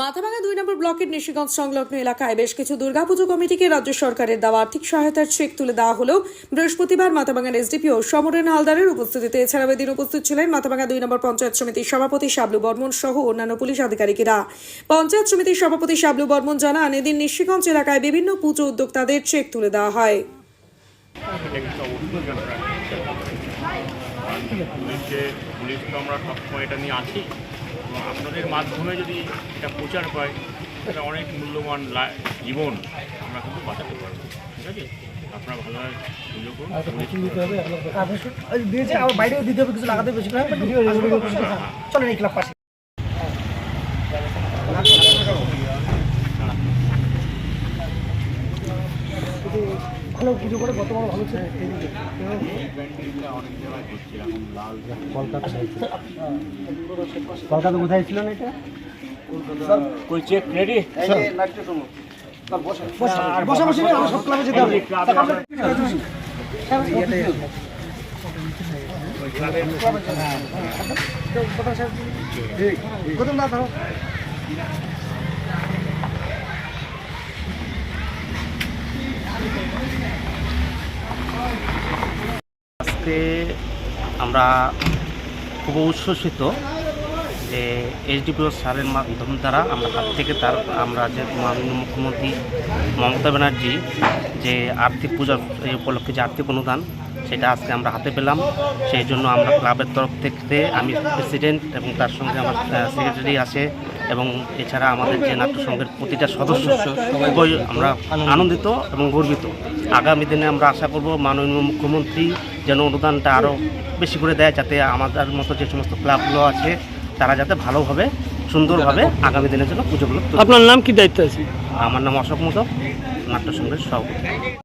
মাথাভাঙা দুই নম্বর ব্লকের নিশিগঞ্জ সংলগ্ন এলাকায় বেশ কিছু দুর্গাপুজো কমিটিকে রাজ্য সরকারের দেওয়া আর্থিক সহায়তার চেক তুলে দেওয়া হলেও বৃহস্পতিবার মাথাভাঙার এসডিপিও সমরেন হালদারের উপস্থিতিতে এছাড়াও এদিন উপস্থিত ছিলেন মাথাভাঙা দুই নম্বর পঞ্চায়েত সমিতির সভাপতি শাবলু বর্মন সহ অন্যান্য পুলিশ আধিকারিকেরা। পঞ্চায়েত সমিতির সভাপতি শাবলু বর্মন জানান, এদিন নিশিগঞ্জ এলাকায় বিভিন্ন পুজো উদ্যোক্তাদের চেক তুলে দেওয়া হয়। পুলিশকে পুলিশ আমরা সবসময় এটা নিয়ে আছি। আপনাদের মাধ্যমে যদি এটা প্রচার পায় তাহলে অনেক মূল্যবান জীবন আমরা কিন্তু বাঁচাতে পারব। ঠিক আছে? আপনারা ভালোভাবে পুজো করুন দিয়েছে আবার বাইরেও দিতে হবে কিছু লাগাতে বেশি করে চলেন এই ক্লাব পাশে। পুজো করে গত বড় ভালো ছিল? কলকাতা কোথায় ছিল না এটা? বসা। বসে আমরা সব ক্লাবে যেতে হবে। গৌতম দা ধরো আজকে আমরা খুব উচ্ছ্বসিত যে এইচডিপিও স্যারের মাধ্যম দ্বারা আমরা হাত থেকে তার আমরা যে মাননীয় মুখ্যমন্ত্রী মমতা ব্যানার্জি যে আর্থিক পূজার উপলক্ষে যে আর্থিক অনুদান, সেটা আজকে আমরা হাতে পেলাম। সেই জন্য আমরা ক্লাবের তরফ থেকে আমি প্রেসিডেন্ট এবং তার সঙ্গে আমার সেক্রেটারি আছে এবং এছাড়া আমাদের যে নাট্যসংঘের প্রতিটা সদস্য আমরা আনন্দিত এবং গর্বিত। আগামী দিনে আমরা আশা করব মাননীয় মুখ্যমন্ত্রী যেন অনুদানটা আরও বেশি করে দেয় যাতে আমাদের মতো যে সমস্ত ক্লাবগুলো আছে তারা যাতে ভালোভাবে সুন্দরভাবে আগামী দিনের জন্য পুজোগুলো। আপনার নাম কি দায়িত্ব আছে আমার নাম অশোক মোদক নাট্যসংঘের সভাপতি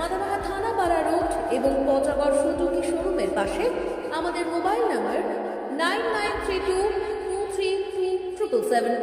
মাদামাহা থানাপাড়া রোড এবং পচাগড় সুযোগী শোরুমের পাশে আমাদের mobile number nine nine three two two three three triple seven.